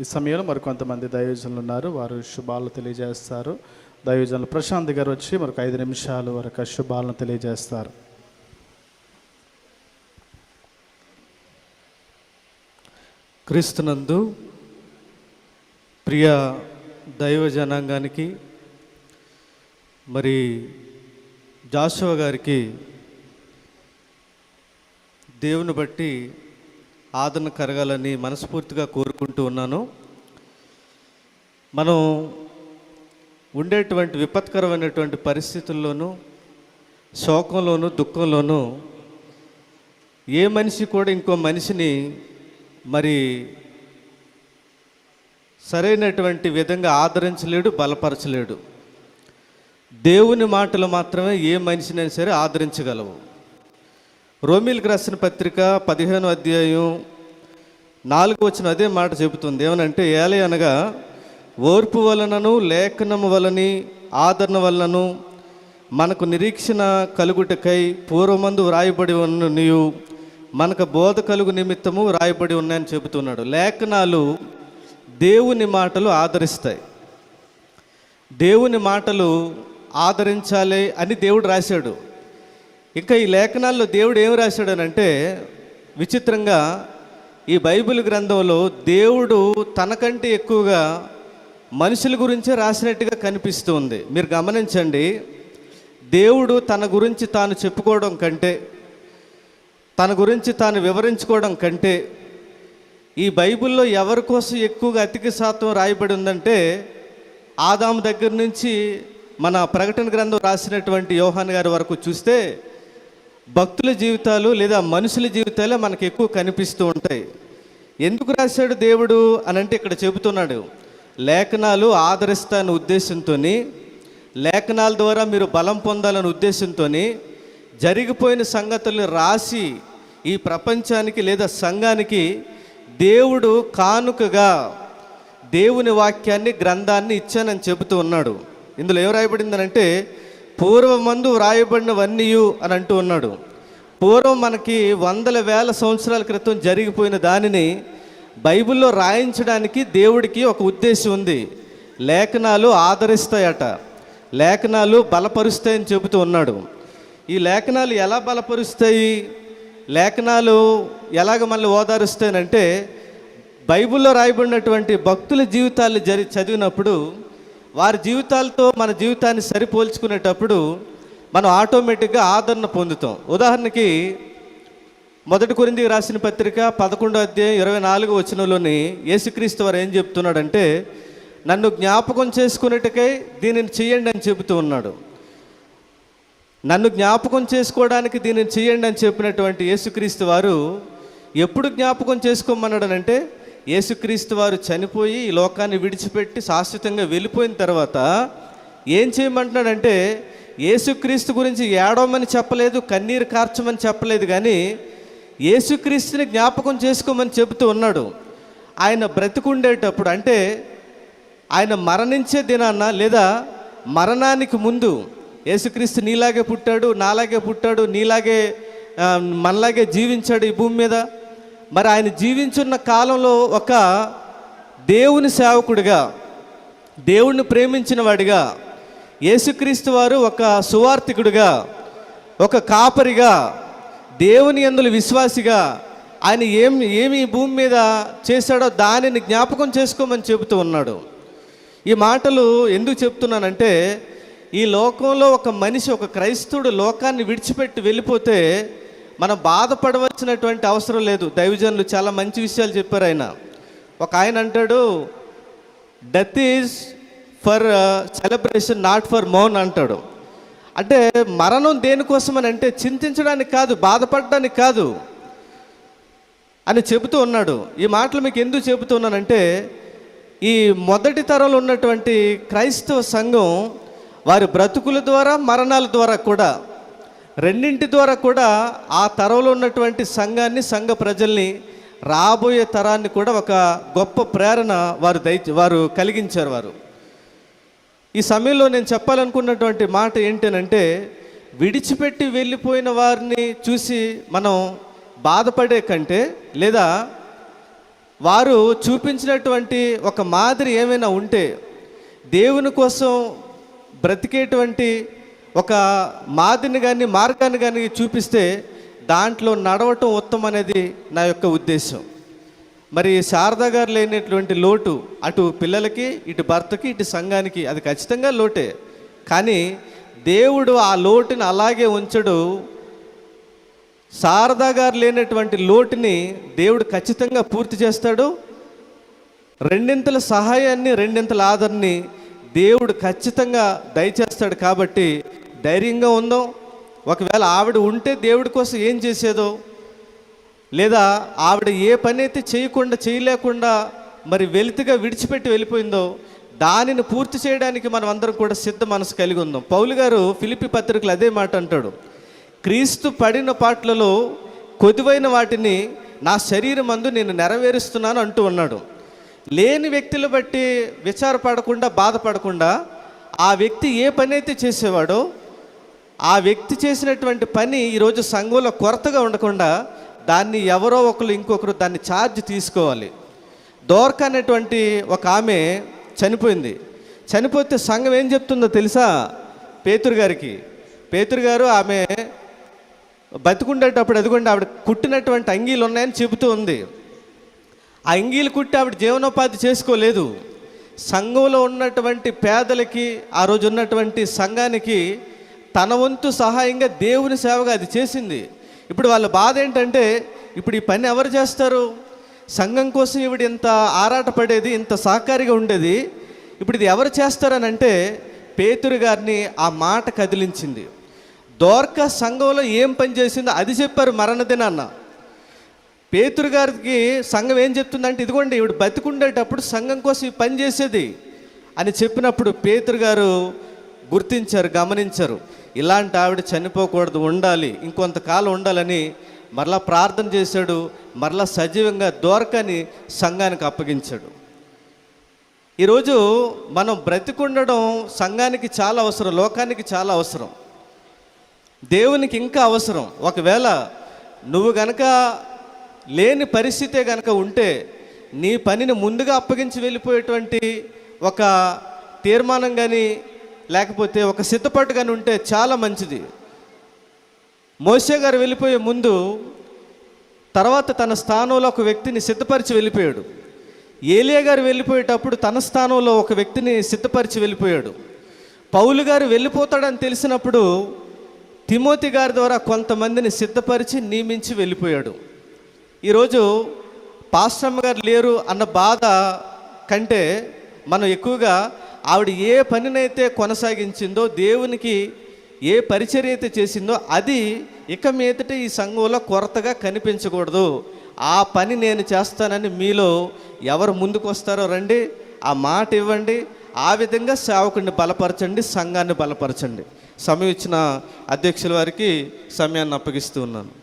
ఈ సమయంలో మరి కొంతమంది దైవజనులు ఉన్నారు. వారు శుభాలను తెలియజేస్తారు. దయోజనులు ప్రశాంత్ గారు వచ్చి మరొక ఐదు నిమిషాలు వరకు శుభాలను తెలియజేస్తారు. క్రీస్తునందు ప్రియ దైవ జనాంగానికి మరి జాషువ గారికి దేవుని బట్టి ఆదరణ కరగాలని మనస్ఫూర్తిగా కోరుకుంటూ ఉన్నాను. మనం ఉండేటువంటి విపత్కరమైనటువంటి పరిస్థితుల్లోనూ శోకంలోనూ దుఃఖంలోనూ ఏ మనిషి కూడా ఇంకో మనిషిని మరి సరైనటువంటి విధంగా ఆదరించలేడు బలపరచలేడు. దేవుని మాటలు మాత్రమే ఏ మనిషినైనా సరే ఆదరించగలవు. రోమిల్కి రాసిన పత్రిక పదిహేను అధ్యాయం నాలుగు వచ్చిన అదే మాట చెబుతుంది. ఏమనంటే ఏలే అనగా ఓర్పు వలనను లేఖనము వలని ఆదరణ వలనను మనకు నిరీక్షణ కలుగుటకై పూర్వమందు వ్రాయబడి ఉన్న నీవు మనకు బోధ కలుగు నిమిత్తము వ్రాయబడి ఉన్నాయని చెబుతున్నాడు. లేఖనాలు దేవుని మాటలు ఆదరిస్తాయి. దేవుని మాటలు ఆదరించాలి అని దేవుడు రాశాడు. ఇంకా ఈ లేఖనాల్లో దేవుడు ఏం రాశాడనంటే విచిత్రంగా ఈ బైబిల్ గ్రంథంలో దేవుడు తనకంటే ఎక్కువగా మనుషుల గురించే రాసినట్టుగా కనిపిస్తుంది. మీరు గమనించండి దేవుడు తన గురించి తాను చెప్పుకోవడం కంటే తన గురించి తాను వివరించుకోవడం కంటే ఈ బైబిల్లో ఎవరి కోసం ఎక్కువగా అధిక శాతం రాయబడి ఉందంటే ఆదాము దగ్గర నుంచి మన ప్రకటన గ్రంథం రాసినటువంటి యోహాన్ గారి వరకు చూస్తే భక్తుల జీవితాలు లేదా మనుషుల జీవితాలే మనకు ఎక్కువ కనిపిస్తూ ఉంటాయి. ఎందుకు రాశాడు దేవుడు అని అంటే ఇక్కడ చెబుతున్నాడు. లేఖనాలు ఆదరిస్తాన ఉద్దేశంతో లేఖనాల ద్వారా మీరు బలం పొందాలనే ఉద్దేశంతో జరిగిపోయిన సంగతుల్ని రాసి ఈ ప్రపంచానికి లేదా సంఘానికి దేవుడు కానుకగా దేవుని వాక్యాన్ని గ్రంథాన్ని ఇచ్చానని చెబుతూ ఉన్నాడు. ఇందులో ఏం రాయబడిందనంటే పూర్వమందు వ్రాయబడినవన్నీయు అని అంటూ ఉన్నాడు. పూర్వం మనకి వందల వేల సంవత్సరాల క్రితం జరిగిపోయిన దానిని బైబిల్లో రాయించడానికి దేవుడికి ఒక ఉద్దేశం ఉంది. లేఖనాలు ఆదరిస్తాయట. లేఖనాలు బలపరుస్తాయని చెబుతూ ఉన్నాడు. ఈ లేఖనాలు ఎలా బలపరుస్తాయి? లేఖనాలు ఎలాగ మనల్ని ఓదారుస్తాయనంటే బైబిల్లో రాయబడినటువంటి భక్తుల జీవితాలు జరి చదివినప్పుడు వారి జీవితాలతో మన జీవితాన్ని సరిపోల్చుకునేటప్పుడు మనం ఆటోమేటిక్గా ఆదరణ పొందుతాం. ఉదాహరణకి మొదటి కొరింది రాసిన పత్రిక పదకొండో అధ్యాయం ఇరవై నాలుగు వచనంలోని యేసుక్రీస్తు వారు ఏం చెప్తున్నాడంటే నన్ను జ్ఞాపకం చేసుకునేటకై దీనిని చేయండి అని చెబుతూ ఉన్నాడు. నన్ను జ్ఞాపకం చేసుకోవడానికి దీనిని చేయండి అని చెప్పినటువంటి యేసుక్రీస్తు వారు ఎప్పుడు జ్ఞాపకం చేసుకోమన్నాడనంటే యేసుక్రీస్తు వారు చనిపోయి ఈ లోకాన్ని విడిచిపెట్టి శాశ్వతంగా వెళ్ళిపోయిన తర్వాత ఏం చేయమంటున్నాడంటే యేసుక్రీస్తు గురించి ఏడవమని చెప్పలేదు కన్నీరు కార్చమని చెప్పలేదు కానీ యేసుక్రీస్తుని జ్ఞాపకం చేసుకోమని చెబుతూ ఉన్నాడు. ఆయన బ్రతికుండేటప్పుడు అంటే ఆయన మరణించే దినాన్న లేదా మరణానికి ముందు యేసుక్రీస్తు నీలాగే పుట్టాడు నాలాగే పుట్టాడు నీలాగే మనలాగే జీవించాడు ఈ భూమి మీద. మరి ఆయన జీవించున్న కాలంలో ఒక దేవుని సేవకుడిగా దేవుణ్ణి ప్రేమించిన వాడిగా యేసుక్రీస్తు వారు ఒక సువార్థికుడిగా ఒక కాపరిగా దేవుని అందులో విశ్వాసిగా ఆయన ఏం ఏమి భూమి మీద చేశాడో దానిని జ్ఞాపకం చేసుకోమని చెబుతూ ఉన్నాడు. ఈ మాటలు ఎందుకు చెప్తున్నానంటే ఈ లోకంలో ఒక మనిషి ఒక క్రైస్తవుడు లోకాన్ని విడిచిపెట్టి వెళ్ళిపోతే మనం బాధపడవలసినటువంటి అవసరం లేదు. దైవజనులు చాలా మంచి విషయాలు చెప్పారు ఆయన. ఒక ఆయన అంటాడు death is for celebration not for మౌన్ అంటాడు. అంటే మరణం దేనికోసమని అంటే చింతించడానికి కాదు బాధపడడానికి కాదు అని చెబుతూ ఉన్నాడు. ఈ మాటలు మీకు ఎందుకు చెబుతున్నానంటే ఈ మొదటి తరంలో ఉన్నటువంటి క్రైస్తవ సంఘం వారి బ్రతుకుల ద్వారా మరణాల ద్వారా కూడా రెండింటి ద్వారా కూడా ఆ తరంలో ఉన్నటువంటి సంఘాన్ని సంఘ ప్రజల్ని రాబోయే తరాన్ని కూడా ఒక గొప్ప ప్రేరణ వారు దయ వారు కలిగించారు వారు. ఈ సమయంలో నేను చెప్పాలనుకున్నటువంటి మాట ఏంటనంటే విడిచిపెట్టి వెళ్ళిపోయిన వారిని చూసి మనం బాధపడే కంటే లేదా వారు చూపించినటువంటి ఒక మాదిరి ఏమైనా ఉంటే దేవుని కోసం బ్రతికేటువంటి ఒక మాదిరిని కానీ మార్గాన్ని కానీ చూపిస్తే దాంట్లో నడవటం ఉత్తమం అనేది నా యొక్క ఉద్దేశం. మరి శారదా గారు లేనటువంటి లోటు అటు పిల్లలకి ఇటు భర్తకి ఇటు సంఘానికి అది ఖచ్చితంగా లోటే. కానీ దేవుడు ఆ లోటుని అలాగే ఉంచడు. శారదా గారు లేనటువంటి లోటుని దేవుడు ఖచ్చితంగా పూర్తి చేస్తాడు. రెండింతల సహాయాన్ని రెండింతల ఆదరణని దేవుడు ఖచ్చితంగా దయచేస్తాడు కాబట్టి ధైర్యంగా ఉందాం ఒకవేళ ఆవిడ ఉంటే దేవుడి కోసం ఏం చేసేదో లేదా ఆవిడ ఏ పని అయితే చేయకుండా చేయలేకుండా మరి వెలితిగా విడిచిపెట్టి వెళ్ళిపోయిందో దానిని పూర్తి చేయడానికి మనం అందరం కూడా సిద్ధ మనసు కలిగి ఉందాం. పౌలు గారు ఫిలిపి పత్రికలు అదే మాట అంటాడు. క్రీస్తు పడిన పాటలలో కొద్దివైన వాటిని నా శరీరం అందు నేను నెరవేరుస్తున్నాను అంటూ ఉన్నాడు. లేని వ్యక్తులు బట్టి విచారపడకుండా బాధపడకుండా ఆ వ్యక్తి ఏ పని అయితే చేసేవాడో ఆ వ్యక్తి చేసినటువంటి పని ఈరోజు సంఘంలో కొరతగా ఉండకుండా దాన్ని ఎవరో ఒకరు ఇంకొకరు దాన్ని ఛార్జ్ తీసుకోవాలి. దోర్క అనేటువంటి ఒక ఆమె చనిపోయింది. చనిపోతే సంఘం ఏం చెప్తుందో తెలుసా? పేతురు గారికి. పేతురు గారు ఆమె బతికుండేటప్పుడు ఎదుగుండి ఆవిడ కుట్టినటువంటి అంగీలు ఉన్నాయని చెబుతూ ఉంది. ఆ అంగీలు కుట్టి ఆవిడ జీవనోపాధి చేసుకోలేదు. సంఘంలో ఉన్నటువంటి పేదలకి ఆ రోజు ఉన్నటువంటి సంఘానికి తన వంతు సహాయంగా దేవుని సేవగా అది చేసింది. ఇప్పుడు వాళ్ళ బాధ ఏంటంటే ఇప్పుడు ఈ పని ఎవరు చేస్తారు? సంఘం కోసం ఈవిడ ఇంత ఆరాటపడేది ఇంత సహకారిగా ఉండేది. ఇప్పుడు ఇది ఎవరు చేస్తారని అంటే పేతురు గారిని ఆ మాట కదిలించింది. దోర్క సంఘంలో ఏం పని చేసిందో అది చెప్పారు మరణ దినాన్న పేతురు గారికి సంఘం ఏం చెప్తుందంటే ఇదిగోండి ఇవిడు బతికుండేటప్పుడు సంఘం కోసం ఈ పని చేసేది అని చెప్పినప్పుడు పేతురు గారు గుర్తించారు గమనించారు. ఇలాంటి ఆవిడ చనిపోకూడదు ఉండాలి ఇంకొంతకాలం ఉండాలని మరలా ప్రార్థన చేశాడు. మరలా సజీవంగా దోరకని సంఘానికి అప్పగించాడు. ఈరోజు మనం బ్రతికుండడం సంఘానికి చాలా అవసరం లోకానికి చాలా అవసరం. దేవునికి ఇంకా అవసరం. ఒకవేళ నువ్వు గనక లేని పరిస్థితే గనక ఉంటే నీ పనిని ముందుగా అప్పగించి వెళ్ళిపోయేటువంటి ఒక తీర్మానం కానీ లేకపోతే ఒక సిద్ధపాటు కానీ ఉంటే చాలా మంచిది. మోసే గారు వెళ్ళిపోయే ముందు తర్వాత తన స్థానంలో ఒక వ్యక్తిని సిద్ధపరిచి వెళ్ళిపోయాడు. ఏలియా గారు వెళ్ళిపోయేటప్పుడు తన స్థానంలో ఒక వ్యక్తిని సిద్ధపరిచి వెళ్ళిపోయాడు. పౌలు గారు వెళ్ళిపోతాడని తెలిసినప్పుడు తిమోతి గారి ద్వారా కొంతమందిని సిద్ధపరిచి నియమించి వెళ్ళిపోయాడు. ఈరోజు పాస్టమ్మ గారు లేరు అన్న బాధ కంటే మనం ఎక్కువగా ఆవిడ ఏ పనినైతే కొనసాగించిందో దేవునికి ఏ పరిచర్య అయితే చేసిందో అది ఇక మీదట ఈ సంఘంలో కొరతగా కనిపించకూడదు. ఆ పని నేను చేస్తానని మీలో ఎవరు ముందుకు వస్తారో రండి ఆ మాట ఇవ్వండి ఆ విధంగా సేవకుడిని బలపరచండి సంఘాన్ని బలపరచండి. సమయం ఇచ్చిన అధ్యక్షుల వారికి సమయాన్ని అప్పగిస్తూ ఉన్నాను.